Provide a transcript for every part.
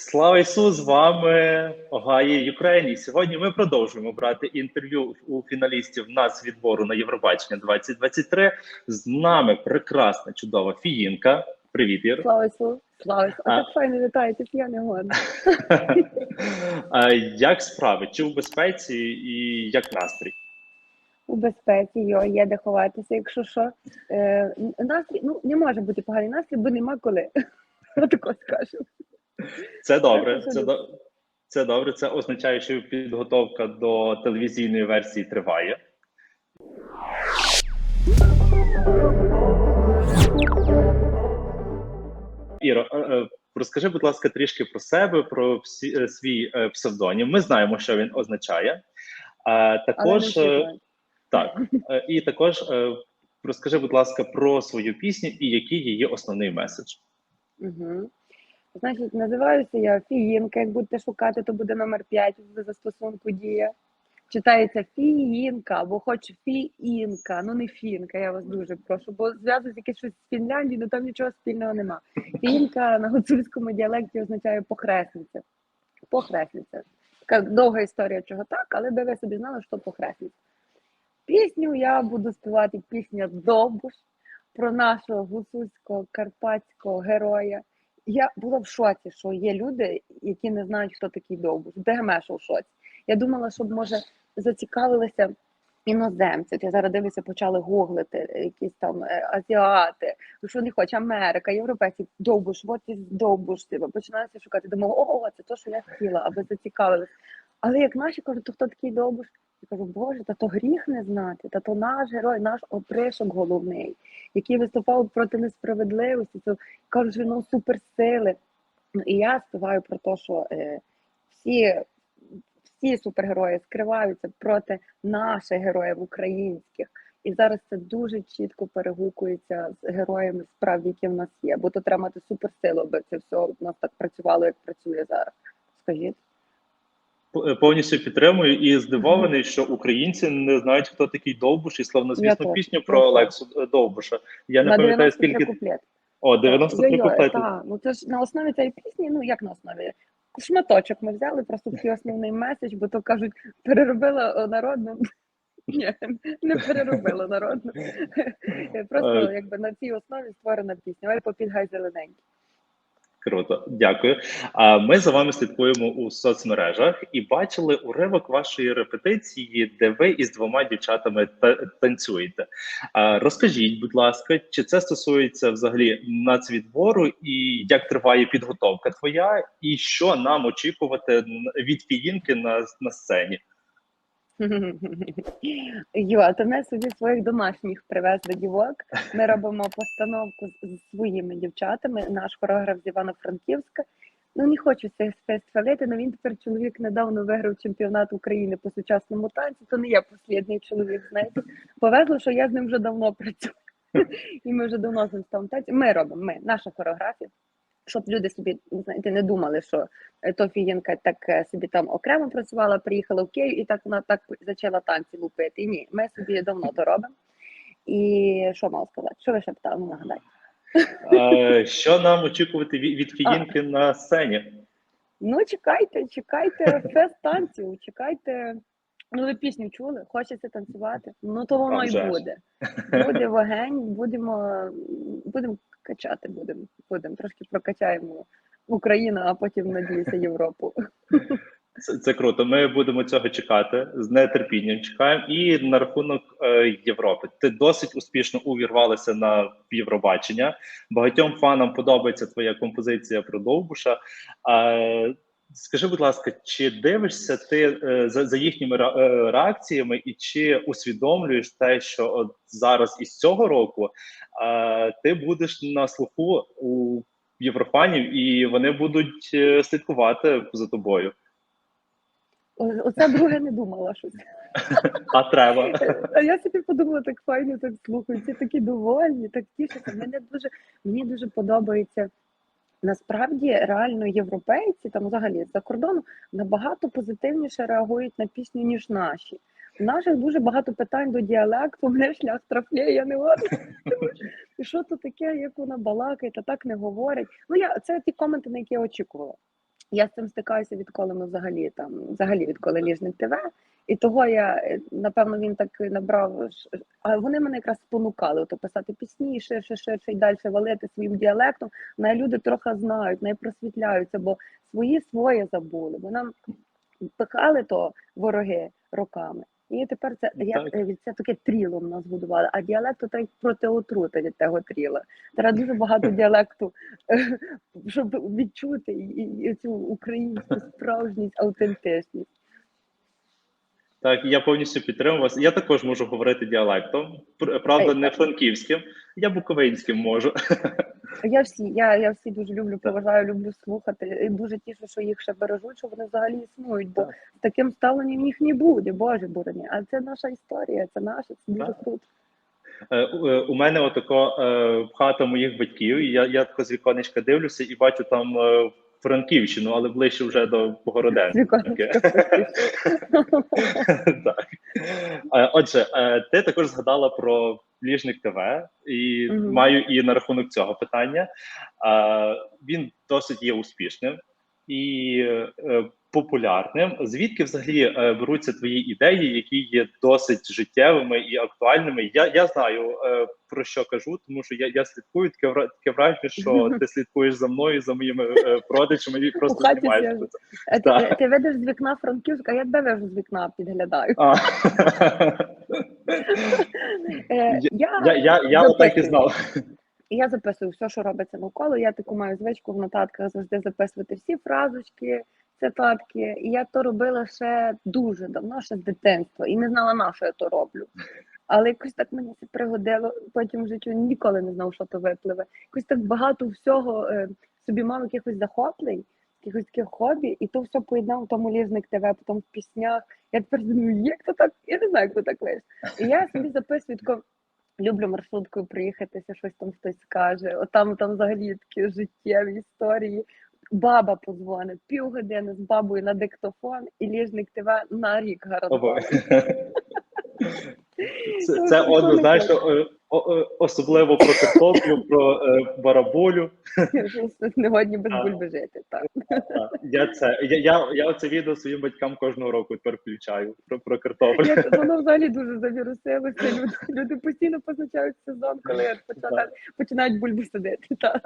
Слава Ісу! З вами Огаї Україні. Сьогодні ми продовжуємо брати інтерв'ю у фіналістів нас відбору на Євробачення 2023. З нами прекрасна, чудова фіїнка. Привіт, Ір. Слава Ісу! Слава Ісу! А- А так файно вітаєте, я не годна. Як справи? Чи в безпеці і як настрій? У безпеці йо, є де ховатися, якщо що. Е, настрій, ну не може бути поганий настрій, бо нема коли. Отако скажу. Це добре. Це це добре. Це означає, що підготовка до телевізійної версії триває. Іро, е, е, розкажи, будь ласка, трішки про себе, про е, свій псевдонім. Ми знаємо, що він означає. А Але також так, і також розкажи, будь ласка, про свою пісню і який її основний меседж. Угу. Значить, називаюся я Фіїнка. Як будете шукати, то буде номер 5 в застосунку дія. Читається Фіїнка, або хоч Фіїнка, ну не Фінка, я вас дуже прошу, бо зв'язують якесь щось з Фінляндією, але там нічого спільного нема. Фіїнка на гуцульському діалекті означає похресниця. Похресниця. Така довга історія, чого так, але би ви собі знали, що похресниця. Пісню я буду співати пісня Довбуш про нашого гуцульського карпатського героя. Я була в шоці, що є люди, які не знають, хто такий Довбуш. ДГМ, що в шоці. Я думала, щоб може зацікавилися іноземці. Я зараз дивлюся, почали гуглити е, якісь там е, азіати, ну, що не хоче, Америка, європейці, Довбуш, от і Довбуш. Типу, Починається шукати. Думаю, о, це то, що я хотіла, аби зацікавилися. Але як наші кажуть, то хто такий Довбуш? Я кажу, Боже, та то гріх не знати, та то наш герой, наш опришок головний, який виступав проти несправедливості. Що він мав суперсили. Ну і я співаю про те, що е, всі, всі супергерої скриваються проти наших героїв українських. І зараз це дуже чітко перегукується з героями справді, які в нас є. Бо то треба мати суперсилу, аби це все у нас так працювало, як працює зараз. Скажіть. Е, Повністю підтримую і здивований, що українці не знають, хто такий Довбуш, і славнозвісну пісню про. Олексу е, Довбуша. Я не на пам'ятаю, скільки куплет. о 93 Йо-йо, куплети. Так, ну це ж на основі цієї пісні, ну як на основі? Шматочок ми взяли, просто такий основний меседж, бо то кажуть, переробила народну. Ні, не переробила народну. Просто Е. якби на цій основі створена пісня. Ой, попідгай зелененький. Круто, дякую. А ми за вами слідкуємо у соцмережах і бачили уривок вашої репетиції, де ви із двома дівчатами та- танцюєте. А розкажіть, будь ласка, чи це стосується взагалі нацвідбору, і як триває підготовка твоя, і що нам очікувати від фіїнки на, на сцені? Йо, то ми собі своїх домашніх привезли дівок. Ми робимо постановку з, своїми дівчатами. Наш хореограф з Івано-Франківська. Ну не хочу це хвалити, але він тепер чоловік недавно виграв чемпіонат України по сучасному танцю. То не я послідний чоловік, знаєте. Повезло, що я з ним вже давно працюю. І ми вже давно з ним там танці. Ми робимо, ми, наша хореографія. Щоб люди собі знаєте, не думали, що е, то фієнка так е, собі там окремо працювала, приїхала в Київ і так вона так почала танці лупити. Ні, ми собі давно то робимо. І що мав сказати? Що ви ще питали? Нагадайте. Що нам очікувати від, фіїнки на сцені? Ну, чекайте, чекайте фест танців, чекайте. Ну, ви пісню чули, хочеться танцювати. Ну то воно і буде. Буде вогень, будемо, будемо качати, будемо, будемо. Трошки прокачаємо Україну, а потім надіюся Європу. Це, це круто. Ми будемо цього чекати з нетерпінням. Чекаємо. І на рахунок е, Європи. Ти досить успішно увірвалася на Євробачення. Багатьом фанам подобається твоя композиція про Довбуша. А, скажи, будь ласка, чи дивишся ти е, за, за їхніми е, реакціями, і чи усвідомлюєш те, що от зараз із цього року е, ти будеш на слуху у єврофанів, і вони будуть слідкувати за тобою? Оце друге не думала щось. А треба. А я собі подумала, так файно, так слухаю, такі довольні, так тішаться. Мене дуже, мені дуже подобається. Насправді реально європейці там взагалі з-за кордону набагато позитивніше реагують на пісню, ніж наші. У наших дуже багато питань до діалекту, мене шлях трафлє, я не можу. Що то таке, як вона балакає, та так не говорить. Ну я це ті коменти, на які я очікувала. Я з цим стикаюся відколи ми взагалі там, взагалі відколи ліжник ТВ. І того я, е, напевно, він так набрав. А вони мене якраз спонукали то писати пісні, ширше, ширше і далі валити своїм діалектом. На люди трохи знають, не просвітляються, бо свої своє забули. Бо нам пихали то вороги роками. І тепер це я е, від це таке тріло в нас будували, а діалект це так проти отрути від того тріла. Треба дуже багато діалекту, е, щоб відчути цю українську справжність, аутентичність. Так, я повністю підтримую вас. Я також можу говорити діалектом. Пр- Правда, не франківським, я буковинським можу. Я всі, я, я всі дуже люблю, поважаю, люблю слухати. І дуже тішу, що їх ще бережуть, що вони взагалі існують, бо Так. таким ставленням їх не буде, Боже бороні. А це наша історія, це наше, це дуже круто. Е, у- е, мене отако е, хата моїх батьків. і Я, я тако з віконечка дивлюся і бачу там Франківщину, але ближче вже до Богороденка. Так. Е, Отже, е, ти також згадала про Ліжник ТВ, і маю і на рахунок цього питання. Е, Він досить є успішним і е, популярним. Звідки взагалі е, беруться твої ідеї, які є досить життєвими і актуальними? Я, я знаю е, про що кажу, тому що я, я слідкую таке, таке враження, що ти слідкуєш за мною, за моїми продичами і просто хаті знімаєш зв'яжу. про це. А ти, ти видиш з вікна Франківська, я тебе вже з вікна підглядаю. Я, я, я, я отак і знав. І я записую все, що робиться навколо. Я таку маю звичку в нотатках завжди записувати всі фразочки, цитатки. І я то робила ще дуже давно, ще з дитинства, і не знала, на що я то роблю. Але якось так мені це пригодило. Потім в житті ніколи не знав, що то випливе. Якось так багато всього е, собі мав якихось захоплень, якихось таких хобі, і то все поєднав тому ліжник ТВ, потім в піснях. Я тепер думаю, як то так? Я не знаю, як то так вийшло. І я собі записую тако, люблю маршруткою проїхатися, щось там хтось скаже. Отам там взагалі такі життєві історії. Баба позвонить півгодини з бабою на диктофон і ліжник ТВ на рік Обо- Це, це однозначно особливо про картоплю, про е, барабулю. Не годні без бульби жити. Так. Я це я, я, я оце відео своїм батькам кожного року тепер включаю про, про картоплю. Я, воно взагалі дуже завірусилося. Люди, люди постійно позначають сезон, коли починають, починають бульбу садити. Так.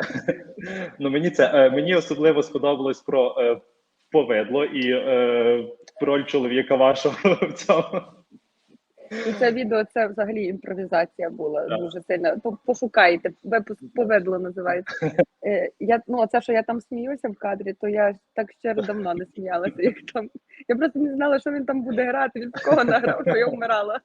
Ну мені це е, мені особливо сподобалось про е, повидло і е, роль чоловіка вашого в цьому. І це відео це взагалі імпровізація була Так. дуже сильна. Пошукайте, випуск поведло називається. Е, я, ну, це, що я там сміюся в кадрі, то я так щиро давно не сміялася, як там. Я просто не знала, що він там буде грати, від кого награв, що я вмирала.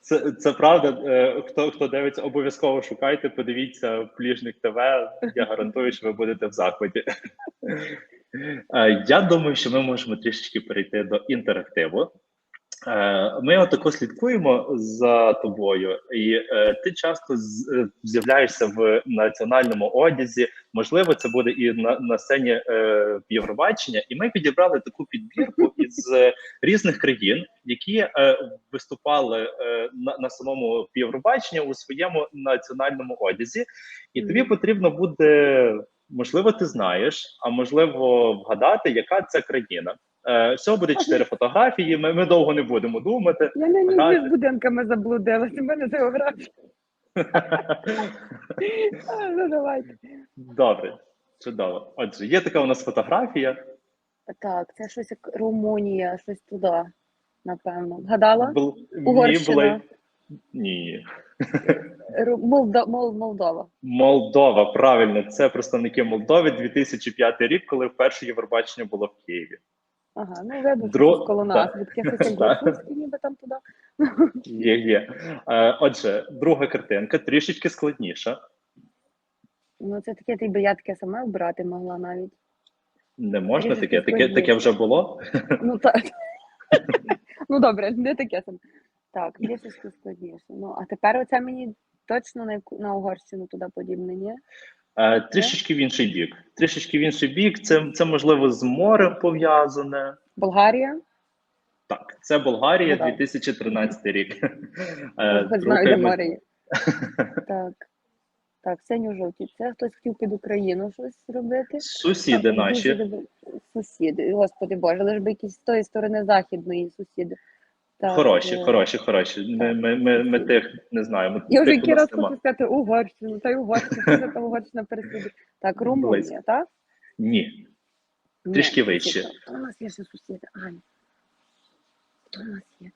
Це, це правда. Е, Хто хто дивиться, обов'язково шукайте, подивіться Пліжник ТВ. Я гарантую, що ви будете в захваті. Е, Я думаю, що ми можемо трішечки перейти до інтерактиву. Е, Ми отако слідкуємо за тобою, і е, ти часто е, з'являєшся в національному одязі. Можливо, це буде і на, на сцені е, Євробачення. І ми підібрали таку підбірку із е, різних країн, які е, виступали е, на, на самому Євробаченні у своєму національному одязі, і тобі потрібно буде, можливо, ти знаєш, а можливо, вгадати, яка це країна. Е, Всього буде чотири фотографії. Ми, ми довго не будемо думати. Я не Так. між будинками заблудилася, в мене географія. Ну давайте. Добре, чудово. Отже, є така у нас фотографія. Так, це щось як Румунія, щось туди, напевно. Вгадала? Бул... Ні, Угорщина. Ні. Молдо... Мол... Молдова. Молдова, правильно, це представники Молдови 2005 рік, коли вперше Євробачення було в Києві. Ага, ну що Дро- коло нас, так. від ніби там туди. Є, є. Е, Отже, друга картинка трішечки складніша. Ну це таке, ти би я таке саме обрати могла навіть. Не можна таке, таке, таке вже було. Ну так. ну добре, не таке саме. Так, трішечки складніше. Ну, а тепер оце мені точно на, на Угорщину туди подібне, ні? Е, Трішечки в інший бік. Трішечки в інший бік. Це, це можливо з морем пов'язане. Болгарія? Так, це Болгарія, Ну, так. 2013 рік. Е, ми- море є. Так. Так, синьо-жовті. Це хтось хотів під Україну щось робити. Сусіди Так, наші. Сусіди, господи Боже, лиш би якісь з тої сторони західної сусіди. Так, Хороші, е, хороші, хороші. Ми, ми, ми, ми тих не знаємо. Я вже який раз хочу сказати Угорщину, та й Угорщина, там Угорщина переслідує. Так, Румунія, так? Ні. Трішки вище. Хто у нас є ще сусіди? Аня. Хто у нас є?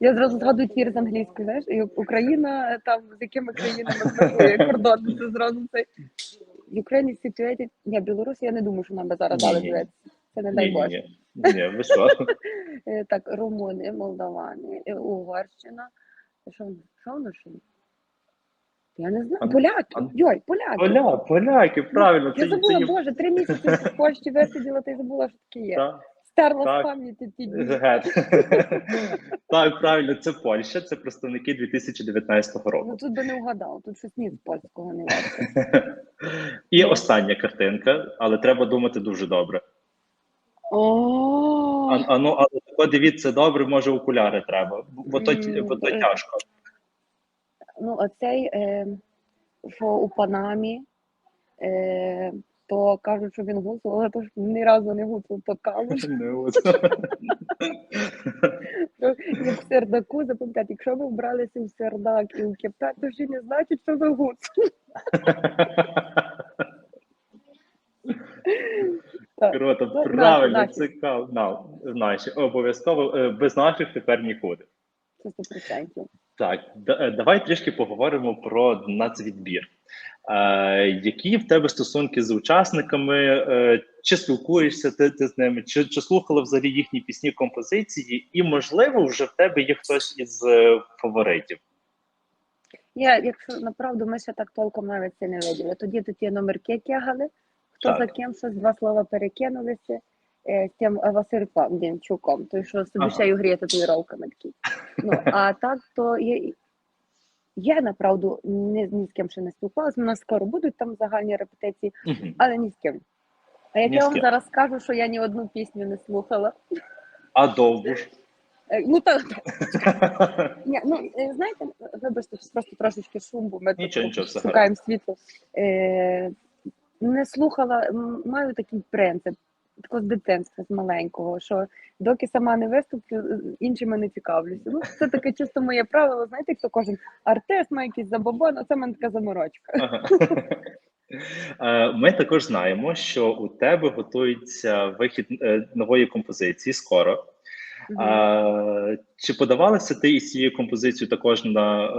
Я зразу згадую твір з англійської, знаєш, і Україна е, там з якими країнами межує кордон, це зразу цей. Ukraine is situated... Ні, Білорусь, я не думаю, що нам би зараз дали дивитися. Це не дай ні, Боже. ні. Ні, ви що? Е, Так, Румуни, Молдавани, е, Угорщина. Що, в нас- що ще? є? Я не знаю. Поляки. Йой, поляки. Поля, поляки, правильно. Я Це, забула, є- Боже, три місяці в Польщі висиділа, ти забула, що таке є. Так, Стерла так. з пам'яті ті дні. гет. Так, правильно, це Польща, це представники 2019 року. Ну тут би не вгадав, тут щось ні з польського не варто. І остання картинка, але треба думати дуже добре. О, А, а ну, але тако дивіться добре, може окуляри треба, бо то, бо то е. тяжко. ну оцей, е, що у Панамі, е, то кажуть, що він гуцул, але то ж ні разу не гуцул, то калуш. Не от. Як в сердаку, запам'ятати, якщо ви вбралися в сердак і в кептар, то ще не значить, що ви гуцул. Круто, правильно, наші, цікаво. На, наші, обов'язково, е, без наших тепер нікуди. 100%. Так, е, давай трішки поговоримо про нацвідбір. Е, які в тебе стосунки з учасниками? Е, чи спілкуєшся ти, ти з ними? Чи, чи слухала взагалі їхні пісні композиції? І, можливо, вже в тебе є хтось із е, фаворитів? Я, якщо направду, ми ще так толком навіть це не виділи. Тоді тут є номерки тягали, хто Так. за ким щось два слова перекинулися е, з тим е, Васильком Дімчуком, той, що собі Ага. шею гріє татуїровками такий. Ну, а так, то є, я направду ні, ні з ким ще не спілкувалася. У нас скоро будуть там загальні репетиції, але ні з ким. А як Ні я вам зараз скажу, що я ні одну пісню не слухала. А довбуш? Е, Ну так, Ні, ну знаєте, вибачте, просто трошечки шум, бо ми тут шукаємо світло. Е, не слухала, маю такий принцип, тако з дитинства, з маленького, що доки сама не виступлю, е, іншими не цікавлюся. Ну, це таке чисто моє правило. Знаєте, як то кожен артист має якийсь забобон, а це мене така заморочка. Ага. Е, Ми також знаємо, що у тебе готується вихід е, нової композиції скоро. А, чи подавалася ти із цією композицією також на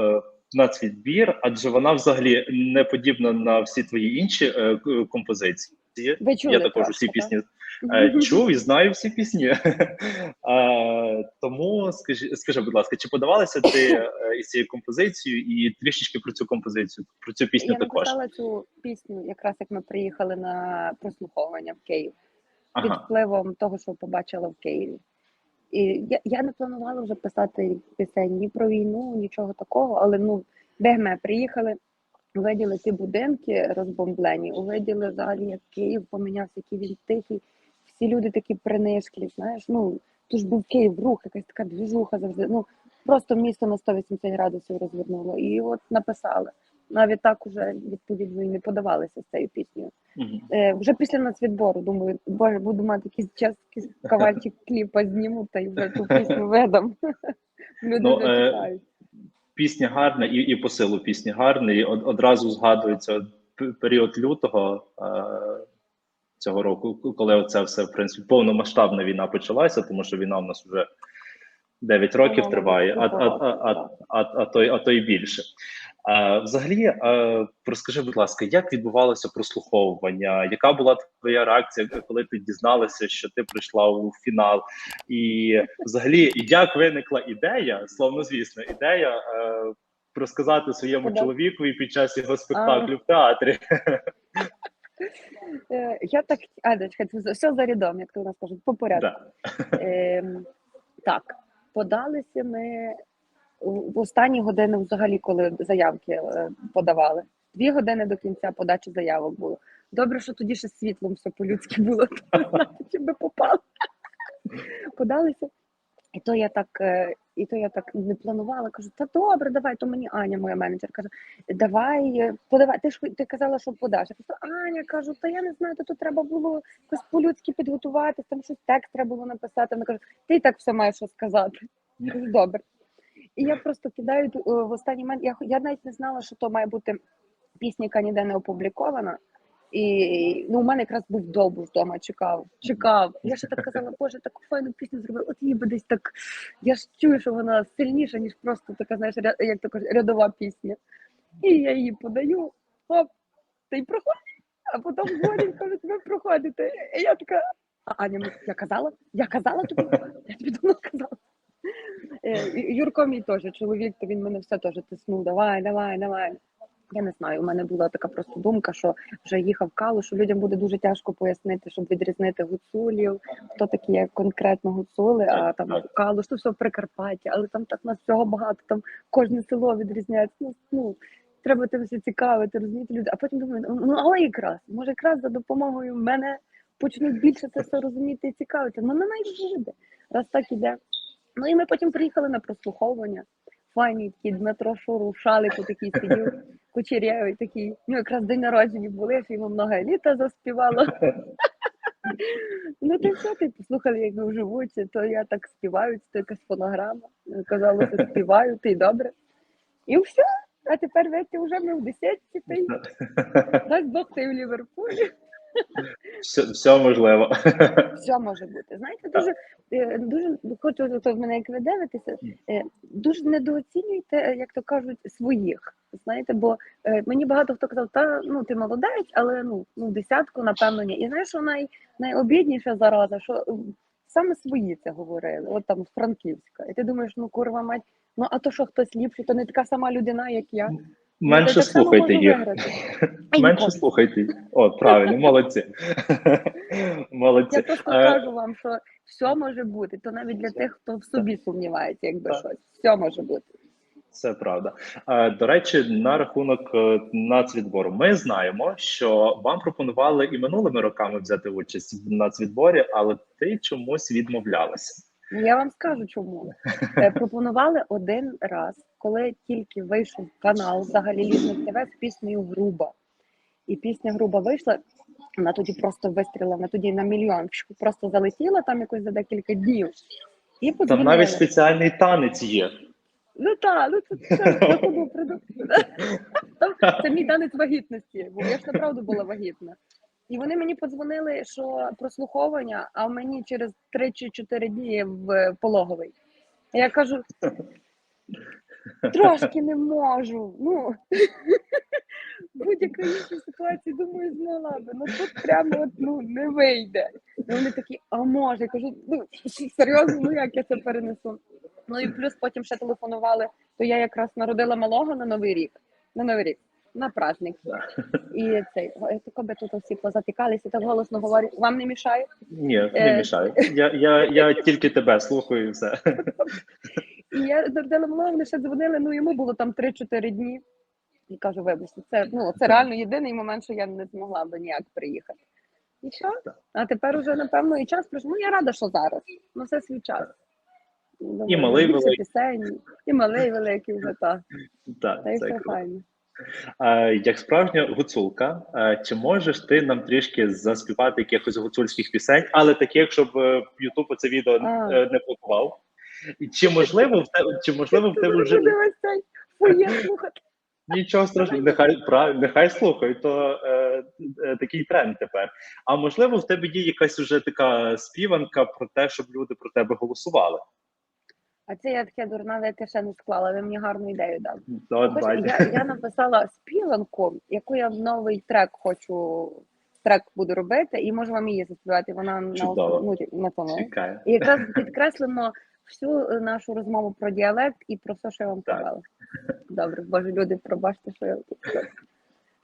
е, нацвідбір? Адже вона взагалі не подібна на всі твої інші е, композиції. Ви чули Я також трошки, усі так? пісні е, чув і знаю всі пісні. Тому скажи, скажи, будь ласка, чи подавалася ти е, із цією композицією і трішечки про цю композицію, про цю пісню Я також? написала цю пісню, якраз як ми приїхали на прослуховування в Київ. під Ага. впливом того, що побачила в Києві. І я, я не планувала вже писати пісень ні про війну, нічого такого, але ну, де приїхали, увиділи ті будинки розбомблені, увиділи взагалі, як Київ помінявся, який він тихий, всі люди такі принишклі, знаєш, ну, то ж був Київ, рух, якась така двіжуха завжди. Ну, просто місто на 180 градусів розвернуло. І от написали. Навіть так уже відповідно і не подавалися з цією піснею. Е, вже після нацвідбору думаю, боже, буду мати якийсь час, якийсь кавальчик кліпа зніму та й вже ту пісню видам. Люди Ну, вже е. Пісня гарна і, і по силу пісні гарна. І од- одразу згадується період лютого е, цього року, коли це все в принципі повномасштабна війна почалася, тому що війна в нас вже 9 років триває, а, а, а, а, а, а то й більше. А, взагалі, е, розкажи, будь ласка, як відбувалося прослуховування? Яка була твоя реакція, коли ти дізналася, що ти прийшла у фінал? І взагалі, як виникла ідея, словно звісно, ідея е, розказати своєму чоловікові під час його спектаклю в театрі? Е, я так, а, все за рядом, як то у нас кажуть, по порядку. Да. Ем, так, подалися ми в останні години взагалі, коли заявки е, подавали. Дві години до кінця подачі заявок було. Добре, що тоді ще світлом все по-людськи було, то чи би попало. Подалися. І то я так, е, і то я так не планувала. Кажу, та добре, давай, то мені Аня, моя менеджер, каже, давай, е, подавай. Ти ж ти казала, що подаш. Я кажу, Аня кажу, та я не знаю, то тут треба було якось по-людськи підготуватися, там щось текст треба було написати. Вона каже, ти і так все маєш сказати. Я кажу, добре. І я просто кидаю е, в останній момент. Я, я навіть не знала, що то має бути пісня, яка ніде не опублікована. І ну, у мене якраз був довбуш вдома, чекав, чекав. Я ще так казала, боже, таку файну пісню зробив. От її би десь так. Я ж чую, що вона сильніша, ніж просто така, знаєш, ря- як то кажуть, рядова пісня. І я її подаю, хоп, та й проходить. А потім дзвонять, кажуть, ви проходите. І я така, а Аня, я казала, я казала тобі, я тобі давно казала. Е, Юрко мій теж чоловік, то він мене все теж тиснув. Давай, давай, давай. Я не знаю, у мене була така просто думка, що вже їхав калу, що людям буде дуже тяжко пояснити, щоб відрізнити гуцулів, хто такі є конкретно гуцули, а там калу, що все в Прикарпатті, але там так нас всього багато, там кожне село відрізняється. Ну, ну треба тим все цікавити, розуміти люди. А потім думаю, ну але якраз, може, якраз за допомогою мене почнуть більше це все розуміти і цікавити. Ну не навіть буде, раз так іде. Ну і ми потім приїхали на прослуховування. Файні такі Дмитро Шуру, шалику такий сидів, кучерявий такий. Ну, якраз день народження були, ж йому много літа заспівала. Ну, то все, ти послухали, як ви вживуть, то я так співаю, це якась фонограма. Казала, що співаю, ти добре. І все. А тепер вете вже ми в десятці, й дасть Бог ти в Ліверпулі. Все, все можливо. Все може бути. Знаєте, дуже е, дуже хочу то в мене як ви дивитеся, е, дуже недооцінюйте, е, як то кажуть, своїх. Знаєте, бо мені багато хто казав, та ну ти молодець, але ну ну десятку, напевно, ні. І знаєш, що най, найобідніша зараза, що саме свої це говорили, от там з Франківська. І ти думаєш, ну курва мать, ну а то що хтось ліпший, то не така сама людина, як я. Ну, Менше слухайте їх. Менше слухайте їх. О, правильно, молодці. Молодці. Я просто Е, кажу вам, що все може бути. То навіть для тих, хто в собі сумнівається, якби щось. Все може бути. Це правда. Е, До речі, на рахунок е, нацвідбору, ми знаємо, що вам пропонували і минулими роками взяти участь в нацвідборі, але ти чомусь відмовлялася. Ну, Я вам скажу чому. Е, Пропонували один раз, коли тільки вийшов канал взагалі Лізник ТВ з піснею Груба. І пісня Груба вийшла, вона тоді просто вистріла, вона тоді на мільйон просто залетіла там якось за декілька днів. І Там навіть спеціальний танець є. Ну так, ну це, Це мій танець вагітності, бо я ж направду була вагітна. І вони мені подзвонили, що прослуховування, а мені через 3 чи 4 дні в пологовий. Я кажу, трошки не можу. Ну будь-якій іншій ситуації, думаю, змогла би. Ну тут прямо от, ну, не вийде. І вони такі, а може, я кажу, ну серйозно, ну як я це перенесу? Ну і плюс потім ще телефонували, то я якраз народила малого на Новий рік. На Новий рік, на праздник. І цей, би тут всі позатикалися, так голосно говорять, вам не мішає? Ні, не Е. мішаю. Я, я, я тільки тебе слухаю і все. І я народила малого, вони ще дзвонили, ну йому було там 3-4 дні. І кажу, вибачте, це, ну, це реально єдиний момент, що я не змогла би ніяк приїхати. І що? А тепер уже, напевно, і час прийшов. Ну, я рада, що зараз. Ну, все свій час. Думаю, І малий великий. пісень, і малий великий вже так. Так, Та й все круто. файно. Е, Як справжня гуцулка, е, чи можеш ти нам трішки заспівати якихось гуцульських пісень, але таких, щоб е, Ютуб це відео А. е, не блокував? Чи можливо в тебе, чи можливо в тебе вже нічого страшного, нехай нехай слухай, то е, е, такий тренд тепер. А можливо, в тебе є якась уже така співанка про те, щоб люди про тебе голосували? А це я таке дурна, я ще не склала, ви мені гарну ідею дали. Ну, я, я написала співанку, яку я в новий трек хочу, трек буду робити, і можу вам її заспівати. Вона на, Чудово. ну, на тому. Чекаю. І якраз підкреслено всю нашу розмову про діалект і про все, що я вам казала. Добре, боже, люди, пробачте, що я.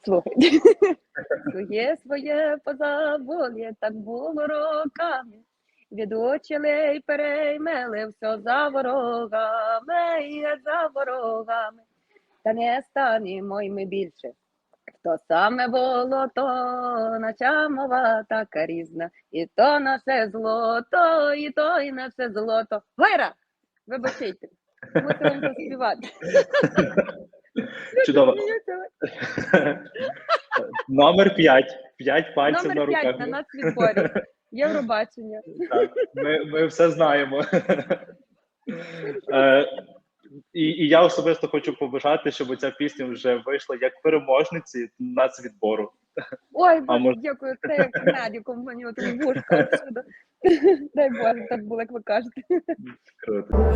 Слухайте. Своє своє позаболє, так було роками. Й переймели все за ворогами, і за ворогами. Та не станемо й ми більше. То саме було то нача мова така різна, і то наше злото, і то і наше злото. Гойра! Вибачайте. Вам заспівати. Чудово. Номер 5. 5 пальців на Номер руках. 5 на нас відборі. Євробачення. Так, ми, ми все знаємо. Е, і, і я особисто хочу побажати, щоб ця пісня вже вийшла як переможниці нацвідбору. Ой, А мож- дякую, це як медиком мені от вушка отсюда. Дай Боже, так було, як ви кажете. Круто.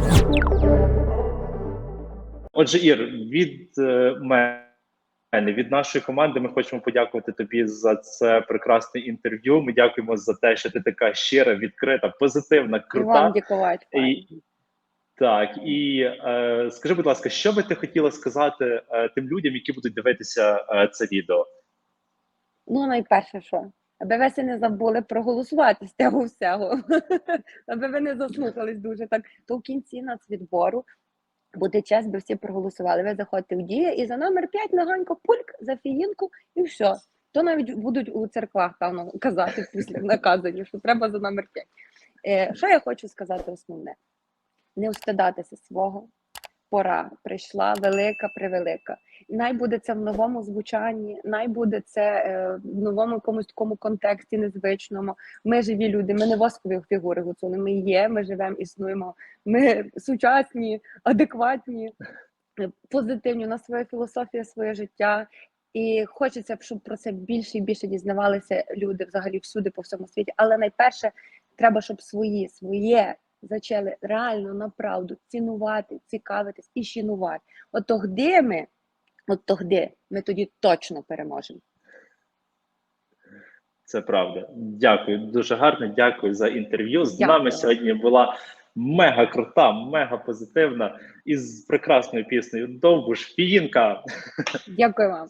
Отже, Ір, від е, мене, від нашої команди, ми хочемо подякувати тобі за це прекрасне інтерв'ю. Ми дякуємо за те, що ти така щира, відкрита, позитивна, І вам дякувати. І, так, і е, скажи, будь ласка, що би ти хотіла сказати е, тим людям, які будуть дивитися е, це відео? Ну, найперше, що? Аби ви не забули проголосувати з цього всього. Аби ви не заслухались дуже так. То в кінці нацвідбору буде час, би всі проголосували. Ви заходите в дію і за номер 5 легонько пульк, за фіїнку і все. То навіть будуть у церквах, певно, казати після наказані, що треба за номер 5. Е, що я хочу сказати основне? Не устидатися свого. Пора прийшла велика, превелика. Най буде це в новому звучанні, най буде це е, в новому якомусь такому контексті незвичному. Ми живі люди, ми не воскові фігури гуцули. Ми є, ми живемо, існуємо. Ми сучасні, адекватні, позитивні. У нас своя філософія, своє життя. І хочеться, щоб про це більше і більше дізнавалися люди взагалі всюди по всьому світі. Але найперше треба, щоб свої своє зачали реально направду цінувати, цікавитись і шанувати. От тогди ми, от тогди ми тоді точно переможемо. Це правда. Дякую, дуже гарно. Дякую за інтерв'ю. З Дякую. нами сьогодні була мега крута, мега позитивна і з прекрасною піснею Довбуш Фіїнка. Дякую вам.